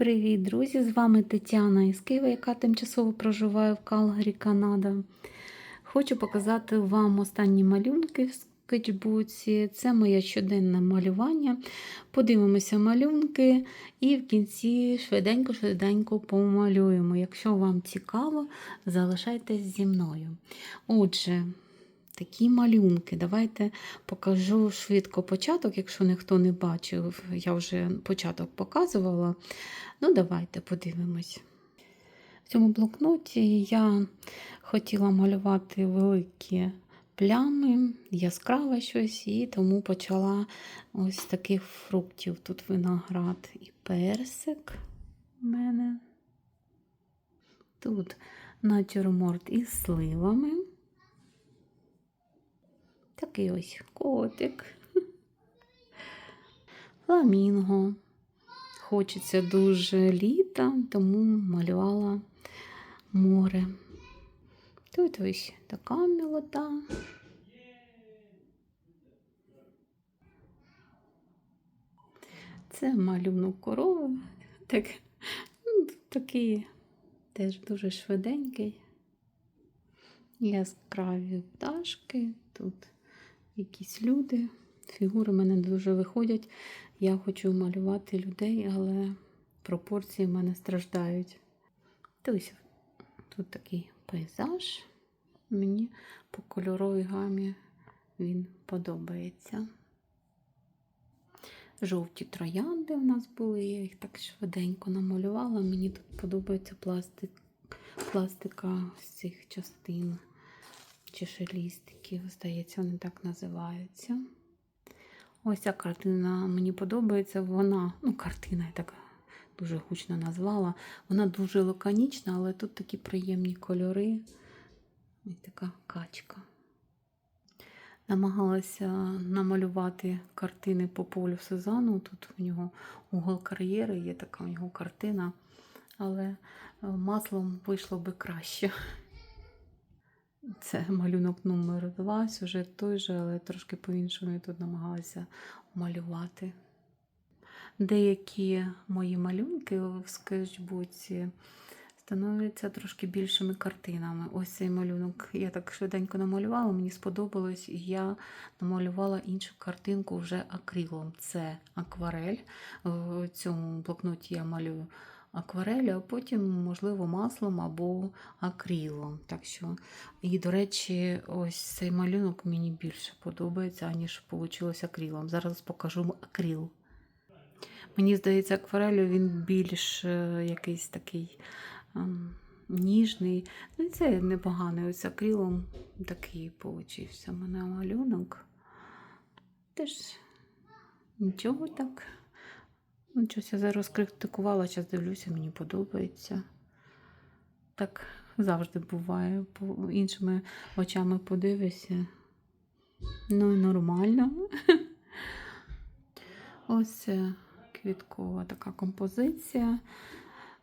Привіт, друзі! З вами Тетяна із Києва, яка тимчасово проживає в Калгарі, Канада. Хочу показати вам останні малюнки в скетчбуці. Це моє щоденне малювання. Подивимося малюнки і в кінці швиденько-швиденько помалюємо. Якщо вам цікаво, залишайтесь зі мною. Отже, такі малюнки. Давайте покажу швидко початок, якщо ніхто не бачив, я вже початок показувала. Ну, давайте подивимось. В цьому блокноті я хотіла малювати великі плями, яскраве щось, і тому почала ось таких фруктів. Тут виноград і персик у мене. Тут натюрморт із сливами. Такий ось котик. Фламінго. Хочеться дуже літа, тому малювала море. Тут ось така мілота. Це малюнок корови. Так, ну, такий теж дуже швиденький. Яскраві пташки, тут якісь люди. Фігури в мене дуже виходять. Я хочу малювати людей, але пропорції в мене страждають. Тобто тут такий пейзаж. Мені по кольоровій гамі він подобається. Жовті троянди в нас були, я їх так швиденько намалювала. Мені тут подобається пластик, пластика з цих частин чи шелістиків, здається, вони так називаються. Ось ця картина мені подобається. Вона, ну, картина я так дуже гучно назвала. Вона дуже лаконічна, але тут такі приємні кольори. Ось така качка. Намагалася намалювати картини по полю Сезану. Тут у нього угол кар'єри, є така у нього картина, але маслом вийшло би краще. Це малюнок номер 2 сюжет той же, але трошки по-іншому я тут намагалася малювати. Деякі мої малюнки в скетчбуці становляться трошки більшими картинами. Ось цей малюнок я так швиденько намалювала, мені сподобалось, і я намалювала іншу картинку вже акрилом. Це акварель. В цьому блокноті я малюю акварелі, а потім, можливо, маслом або акрилом. Так що, І, до речі, ось цей малюнок мені більше подобається, аніж вийшло акрилом. Зараз покажу акрил. Мені здається, акварелю він більш е, якийсь такий ем, ніжний. Ну, це непоганий. Ось акрилом такий получився мене малюнок. Теж нічого так. Ну, щось я зараз критикувала, зараз дивлюся, мені подобається. Так завжди буває. По іншими очами подивишся. Ну і нормально. Ось квіткова така композиція.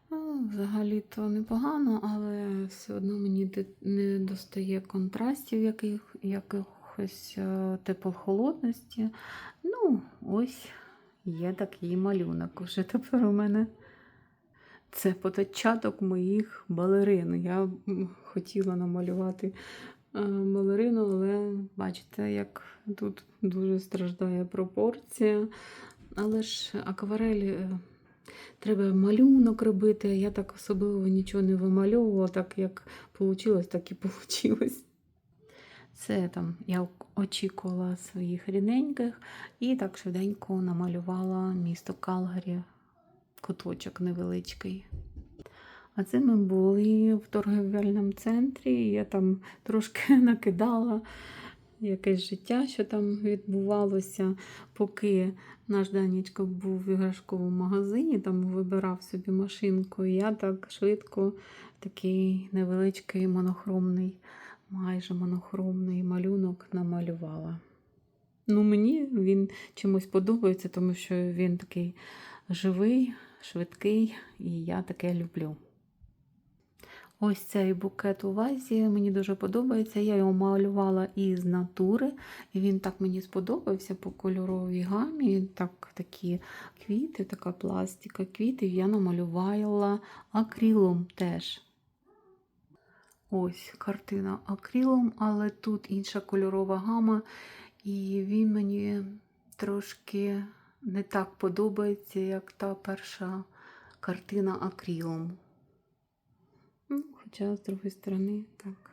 Ну, Взагалі-то непогано, але все одно мені не достає контрастів яких, якихось е, тепло-холодності. Ну, ось. Є такий малюнок уже тепер у мене. Це початок моїх балерин. Я хотіла намалювати балерину, але бачите, як тут дуже страждає пропорція. Але ж акварель треба малюнок робити. Я так особливо нічого не вимальовувала, так як вийшло, так і вийшло. Це там я очікувала своїх рідненьких і так швиденько намалювала місто Калгарі, куточок невеличкий. А це ми були в торговельному центрі. Я там трошки накидала якесь життя, що там відбувалося, поки наш Данічко був в іграшковому магазині, там вибирав собі машинку. І я так швидко такий невеличкий монохромний майже монохромний малюнок намалювала. Ну, Мені він чимось подобається, тому що він такий живий, швидкий, і я таке люблю. Ось цей букет у вазі мені дуже подобається. Я його малювала із натури, і він так мені сподобався по кольоровій гамі. Так, такі квіти, така пластика квітів. Я намалювала акрилом теж. Ось картина акрилом, але тут інша кольорова гама, і він мені трошки не так подобається, як та перша картина акрилом. Ну, хоча, з другої сторони, так.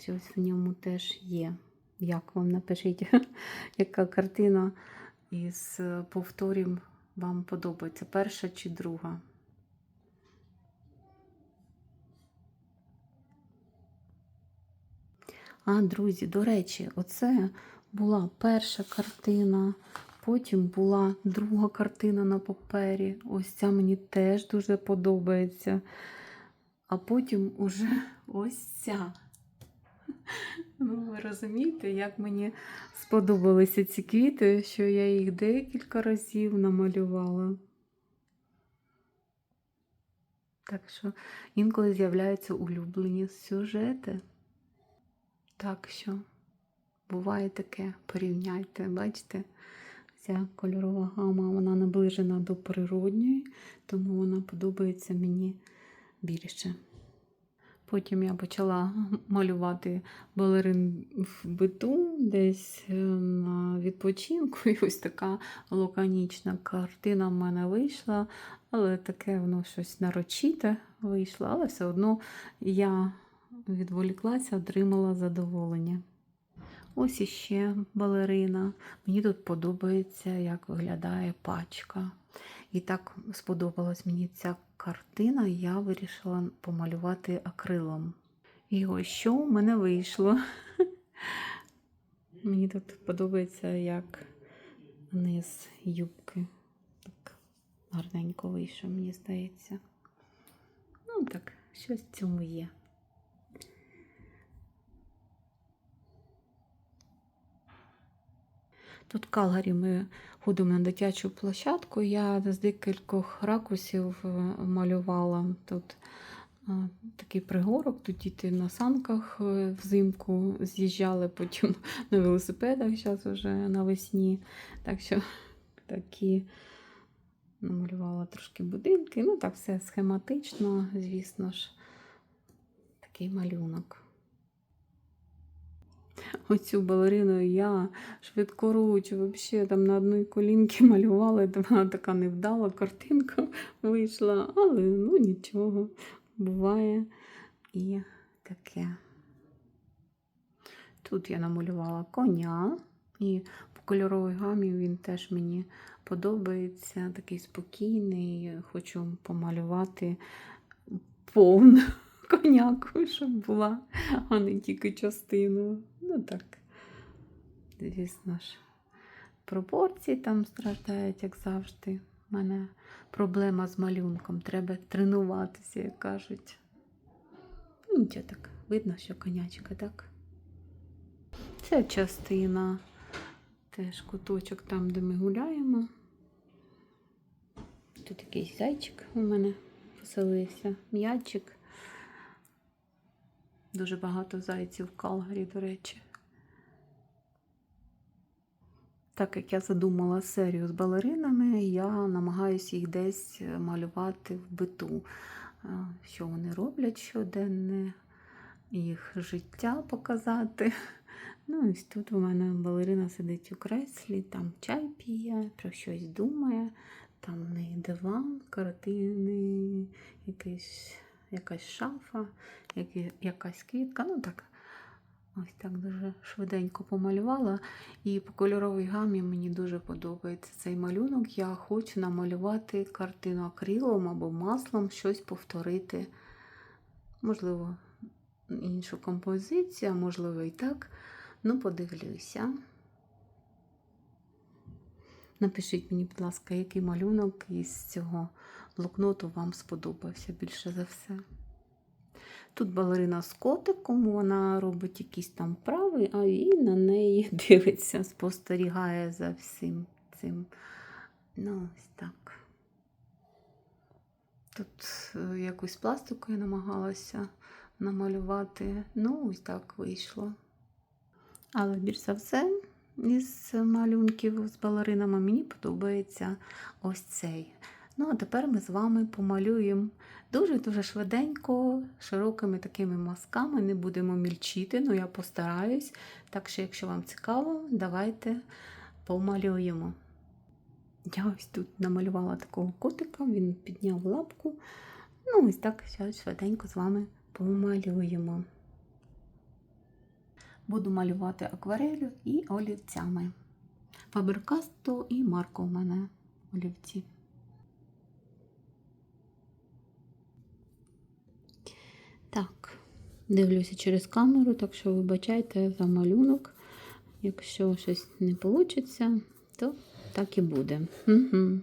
Щось в ньому теж є. Як вам напишіть, яка картина із повторів вам подобається? Перша чи друга? А, друзі, до речі, оце була перша картина, потім була друга картина на папері. Ось ця мені теж дуже подобається. А потім уже ось ця. Ну, ви розумієте, як мені сподобалися ці квіти, що я їх декілька разів намалювала. Так що інколи з'являються улюблені сюжети. Так що буває таке, порівняйте, бачите, ця кольорова гама вона наближена до природньої, тому вона подобається мені більше. Потім я почала малювати балерин в биту десь е, на відпочинку. І ось така лаконічна картина в мене вийшла, але таке воно щось нарочите вийшло, але все одно я відволіклася, отримала задоволення. Ось іще балерина. Мені тут подобається, як виглядає пачка. І так сподобалась мені ця картина, я вирішила помалювати акрилом. І ось що в мене вийшло. Мені тут подобається, як низ юбки. Так гарненько вийшов, мені здається. Ну, так, щось в цьому є. Тут в Калгарі ми ходимо на дитячу площадку. Я з декількох ракурсів е, малювала тут е, такий пригорок. Тут діти на санках е, взимку з'їжджали, потім на велосипедах, зараз вже навесні. Так що такі намалювала трошки будинки. Ну, так все схематично, звісно ж, такий малюнок. Оцю балерину я швидкоруч, взагалі там на одній колінці малювала, і вона така невдала картинка вийшла, але ну нічого, буває і таке. Тут я намалювала коня, і по кольоровій гамі він теж мені подобається, такий спокійний. Хочу помалювати повну коняку, щоб була, а не тільки частину. Ну так, звісно ж, пропорції там страждають, як завжди. У мене проблема з малюнком. Треба тренуватися, як кажуть. Ну, Нічого так, видно, що конячка, так? Це частина, теж куточок там, де ми гуляємо. Тут якийсь зайчик у мене поселився, м'ячик. Дуже багато зайців в Калгарі, до речі. Так як я задумала серію з балеринами, я намагаюся їх десь малювати в биту. Що вони роблять щоденне, їх життя показати. Ну, ось тут у мене балерина сидить у креслі, там чай п'є, про щось думає, там в неї диван, картини, якийсь якась шафа, якась квітка. Ну так, ось так дуже швиденько помалювала. І по кольоровій гамі мені дуже подобається цей малюнок. Я хочу намалювати картину акрилом або маслом, щось повторити. Можливо, іншу композицію, можливо, і так. Ну, подивлюся. Напишіть мені, будь ласка, який малюнок із цього блокноту вам сподобався більше за все. Тут балерина з котиком, вона робить якісь там вправи, а він на неї дивиться, спостерігає за всім цим. Ну, ось так. тут е, якусь пластику я намагалася намалювати. Ну, ось так вийшло. Але більш за все, із малюнків з балеринами мені подобається ось цей. Ну, а тепер ми з вами помалюємо дуже-дуже швиденько, широкими такими мазками. Не будемо мільчити, ну я постараюсь. Так що, якщо вам цікаво, давайте помалюємо. Я ось тут намалювала такого котика, він підняв лапку. Ну, ось так зараз швиденько з вами помалюємо. Буду малювати акварелью і олівцями. Фаберкасто і марко у мене олівці. Так, дивлюся через камеру, так що вибачайте за малюнок. Якщо щось не вийде, то так і буде. Угу.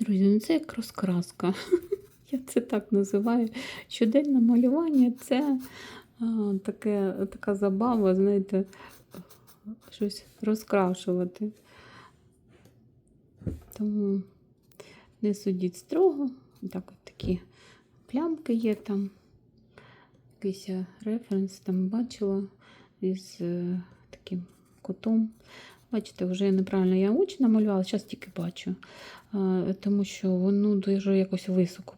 Друзі, ну це як розкраска. Я це так називаю. Щоденне малювання це а, таке, така забава, знаєте, щось розкрашувати. Тому не судіть строго. Так от такі плямки є там. Якийсь референс там бачила із е, таким котом. Бачите, вже неправильно я очі намалювала, зараз тільки бачу. Тому що воно дуже якось високо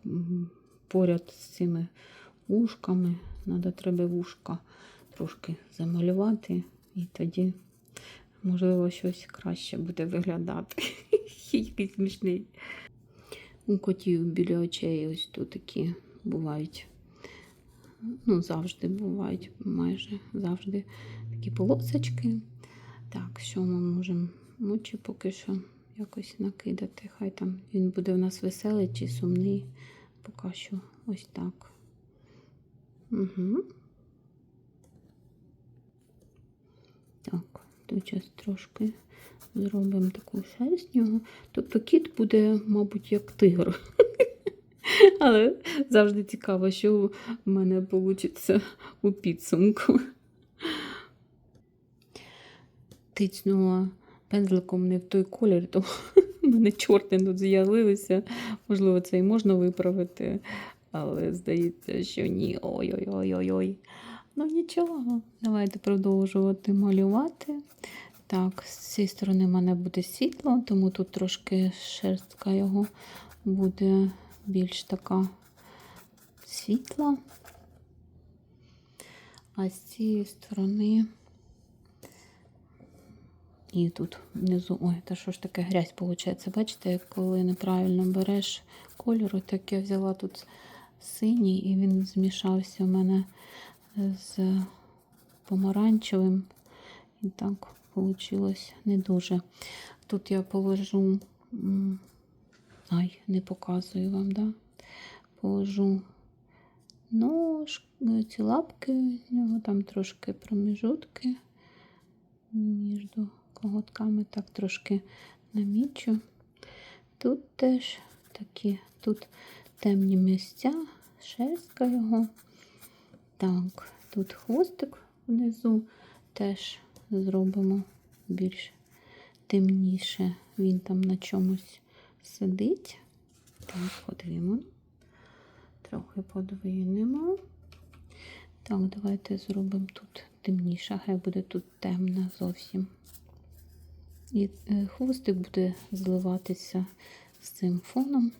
поряд з цими ушками. Надо треба вушка трошки замалювати, і тоді, можливо, щось краще буде виглядати. Якийсь смішний. У котів біля очей ось тут такі бувають. Ну, завжди бувають, майже завжди такі полосочки. Так, що ми можемо очі поки що якось накидати. Хай там він буде в нас веселий чи сумний. Поки що ось так. Угу. Так, тут зараз трошки зробимо таку шерсть нього. Тобто кіт буде, мабуть, як тигр. Але завжди цікаво, що в мене вийде у підсумку. Тицнула пензликом не в той колір, то в мене чорти тут з'явилися. Можливо, це і можна виправити, але здається, що ні. Ой-ой-ой-ой-ой. Ну нічого, давайте продовжувати малювати. Так, з цієї сторони в мене буде світло, тому тут трошки шерстка його буде більш така світла. А з цієї сторони і тут внизу, ой, та що ж таке грязь виходить. Бачите, коли неправильно береш кольору, так я взяла тут синій, і він змішався у мене з помаранчевим. І так вийшло не дуже. Тут я положу, ай, не показую вам, да? Положу нож, ці лапки, у нього там трошки проміжутки між коготками так трошки намічу. Тут теж такі, тут темні місця, шерстка його. Так, тут хвостик внизу теж зробимо більш темніше. Він там на чомусь сидить. Так, подвинемо. Трохи подвинемо. Так, давайте зробимо тут темніше, хай буде тут темно зовсім. І е, хвостик буде зливатися з цим фоном.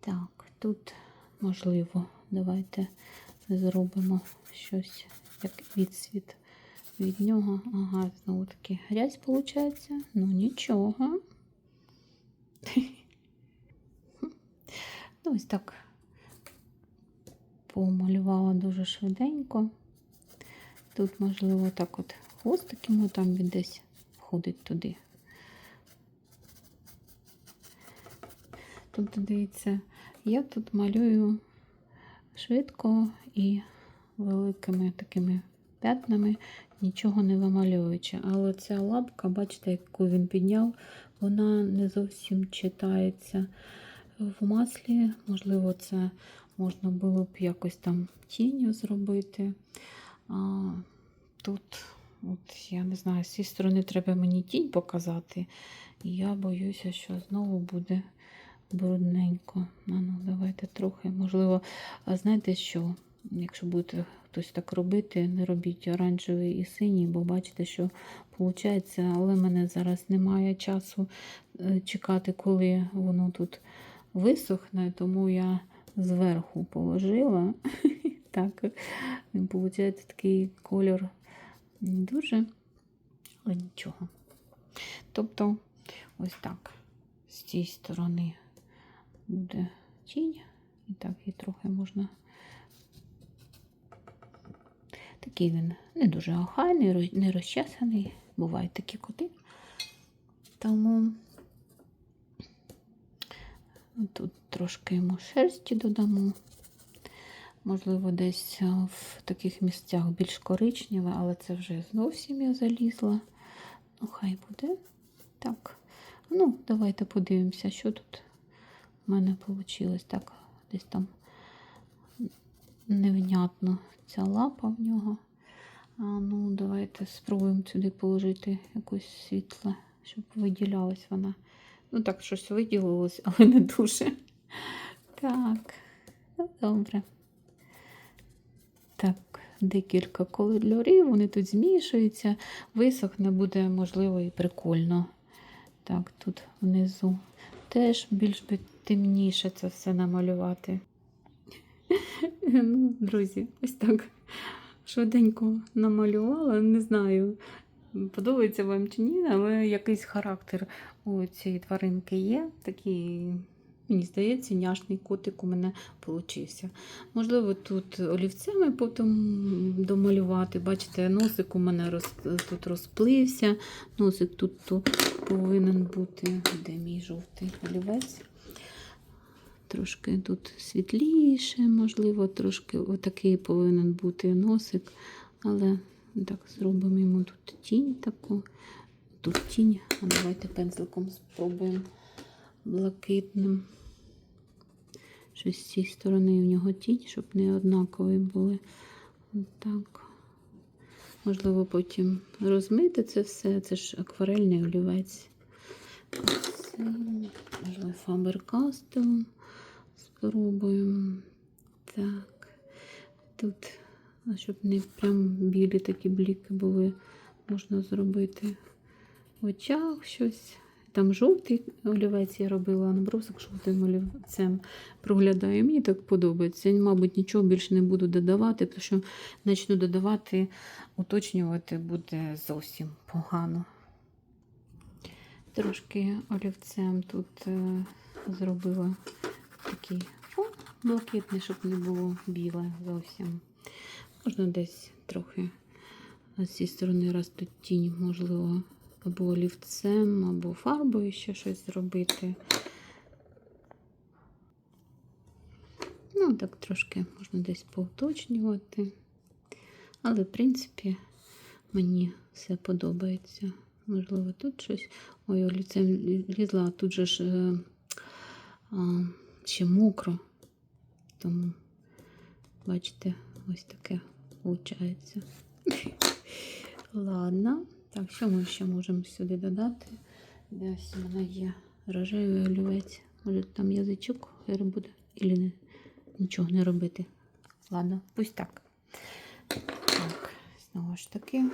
Так, тут, можливо, давайте зробимо щось як відсвіт від нього. Ага, знову таки грязь виходить. Ну нічого. Ну, ось так помалювала дуже швиденько. Тут, можливо, так от хвостик йому там він десь входить туди. Тобто, дивіться, я тут малюю швидко і великими такими п'ятнами, нічого не вимальовуючи. Але ця лапка, бачите, яку він підняв, вона не зовсім читається в маслі. Можливо, це можна було б якось там тінню зробити. А, Тут, от я не знаю, з цієї сторони треба мені тінь показати. І я боюся, що знову буде брудненько. А ну, давайте трохи. Можливо, а знаєте що? Якщо будете хтось так робити, не робіть оранжевий і синій, бо бачите, що виходить, але мене зараз немає часу е, чекати, коли воно тут висохне, тому я зверху положила. Так, виходить такий кольор не дуже, але нічого. Тобто, ось так, з цієї сторони буде тінь, і так і трохи можна. Такий він не дуже охайний, не розчесаний. Бувають такі коти. Тому тут трошки йому шерсті додамо. Можливо, десь в таких місцях більш коричневе, але це вже зовсім я залізла. Ну, хай буде. Так. Ну, давайте подивимося, що тут в мене вийшло. Так, десь там невнятно ця лапа в нього. А, ну, давайте спробуємо сюди положити якусь світле, щоб виділялась вона. Ну, так, щось виділилось, але не дуже. Так, ну, добре. Так, декілька кольорів, вони тут змішуються. Висохне буде, можливо, і прикольно. Так, тут внизу теж більш би темніше це все намалювати. Ну, друзі, ось так швиденько намалювала. Не знаю, подобається вам чи ні, але якийсь характер у цієї тваринки є. Такий, мені здається, няшний котик у мене получився. Можливо, тут олівцями потім домалювати. Бачите, носик у мене роз, тут розплився. Носик тут повинен бути. Де мій жовтий олівець? Трошки тут світліше, можливо, трошки отакий повинен бути носик. Але так, зробимо йому тут тінь таку. Тут тінь. А давайте пензликом спробуємо блакитним. Щось з цієї сторони в нього тінь, щоб не однакові були. Так. Можливо, потім розмити це все. Це ж акварельний олівець. Можливо, фабер-кастелом спробуємо. Так. Тут, щоб не прям білі такі бліки були, можна зробити в очах щось. Там жовтий олівець я робила, набросок жовтим олівцем проглядаю. Мені так подобається. Мабуть, нічого більше не буду додавати, тому що почну додавати, уточнювати буде зовсім погано. Трошки олівцем тут е, зробила такий фон блакитний, щоб не було біле зовсім. Можна десь трохи з цієї сторони, раз тут тінь, можливо, або олівцем, або фарбою ще щось зробити. Ну, так трошки можна десь поуточнювати. Але, в принципі, мені все подобається. Можливо, тут щось. Ой, олівцем лізла, тут же ж е, а, ще мокро. Тому, бачите, ось таке виходить. Ладно. Так, що ми ще можемо сюди додати? Десь у мене є рожевий олівець. Може там язичок буде, Ілі не, нічого не робити. Ладно, пусть так. Так, знову ж таки.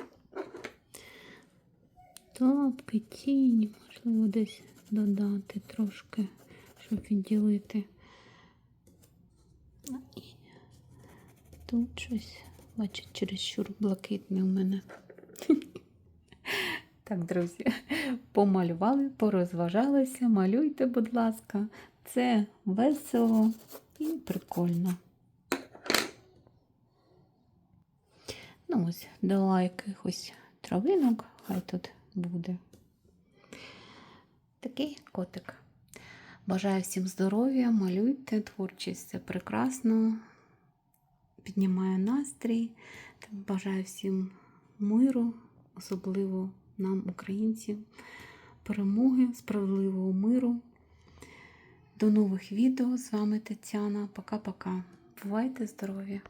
Топки, тіні, можливо, десь додати трошки, щоб відділити. Ну, і тут щось, бачить, чересчур блакитне у мене. Так, друзі, помалювали, порозважалися. Малюйте, будь ласка. Це весело і прикольно. Ну, ось, дала якихось травинок, хай тут буде. Такий котик. Бажаю всім здоров'я, малюйте, творчість це прекрасно, піднімає настрій. Бажаю всім миру, особливо нам, українцям, перемоги, справедливого миру. До нових відео. З вами Тетяна. Пока-пока. Бувайте здорові!